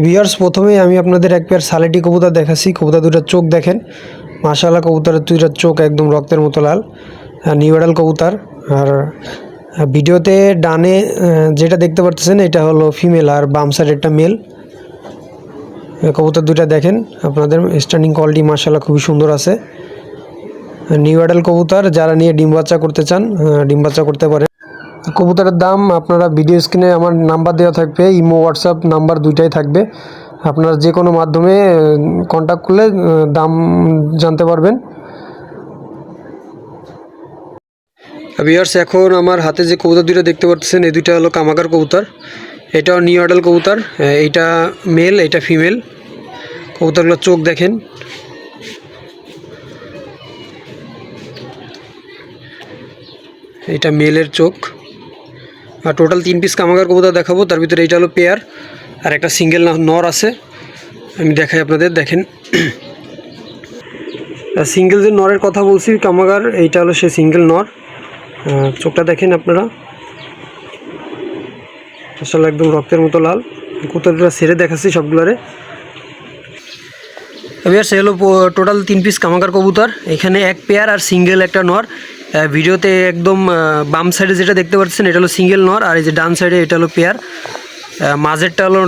Viewers প্রথমেই আমি আপনাদের এক পেয়ার সালেটি কবুতর দেখাচ্ছি। কবুতর দুটার চোখ দেখেন। মাশাআল্লাহ, কবুতরের দুইটার চোখ একদম রক্তের মতো লাল। নিউ এডাল কবুতর। আর ভিডিওতে ডানে যেটা দেখতে পারতেছেন, এটা হলো ফিমেল আর বাম সাইড একটা মেল কবুতর দুইটা দেখেন। আপনাদের স্ট্যান্ডিং কোয়ালিটি মাশাআল্লাহ খুবই সুন্দর আছে। নিউ এডাল কবুতর, যারা নিয়ে ডিম বাচ্চা করতে চান ডিম বাচ্চা করতে পারেন। কবুতরের দাম আপনারা ভিডিও স্ক্রিনে আমার নাম্বার দেওয়া থাকবে, ইমো হোয়াটসঅ্যাপ নাম্বার দুইটাই থাকবে। আপনারা যে কোনো মাধ্যমে কন্ট্যাক্ট করলে দাম জানতে পারবেন। ভিউয়ার্স এখন আমার হাতে যে কবুতর দুইটা দেখতে পাচ্ছেন, এই দুইটা হলো কামাকার কবুতর। এটাও নিউ অডাল কবুতর এইটা মেল এইটা ফিমেল কবুতরগুলোর চোখ দেখেন। এটা মেলের চোখ। আর টোটাল তিন পিস কামাগার কবুতর দেখাবো। তার ভিতরে এইটা হলো পেয়ার আর একটা সিঙ্গেল নর আছে। আমি দেখাই আপনাদের, দেখেন। সিঙ্গেল যে নরের কথা বলছি, কামাগার, এইটা হলো সে সিঙ্গেল নর। চোখটা দেখেন আপনারা। আসলে একদম রক্তের মতো লাল। কবুতরগুলো সেরে দেখাচ্ছি সবগুলারে। এবার সে হলো টোটাল তিন পিস কামাকার কবুতর। এখানে এক পেয়ার আর সিঙ্গেল একটা নর। ভিডিওতে একদম বাম সাইডে যেটা দেখতে পাচ্ছেন, এটা হলো সিঙ্গেল নর, আর এই যে ডান সাইডে এটা হলো পেয়ার মাঝেরটা হলো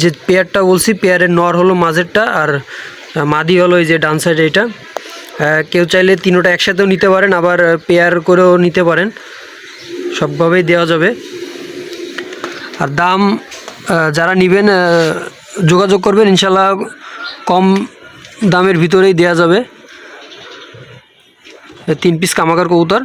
যে পেয়ারটা বলছি পেয়ারের নর হলো মাঝেরটা, আর মাদি হলো এই যে ডান সাইডে এটা। কেউ চাইলে তিনোটা একসাথেও নিতে পারেন, আবার পেয়ার করেও নিতে পারেন। সবভাবেই দেওয়া যাবে। আর দাম যারা নেবেন যোগাযোগ করবেন ইনশাল্লাহ কম দামের ভিতরেই দেওয়া যাবে। এই তিন পিস কামাকার কবুতর।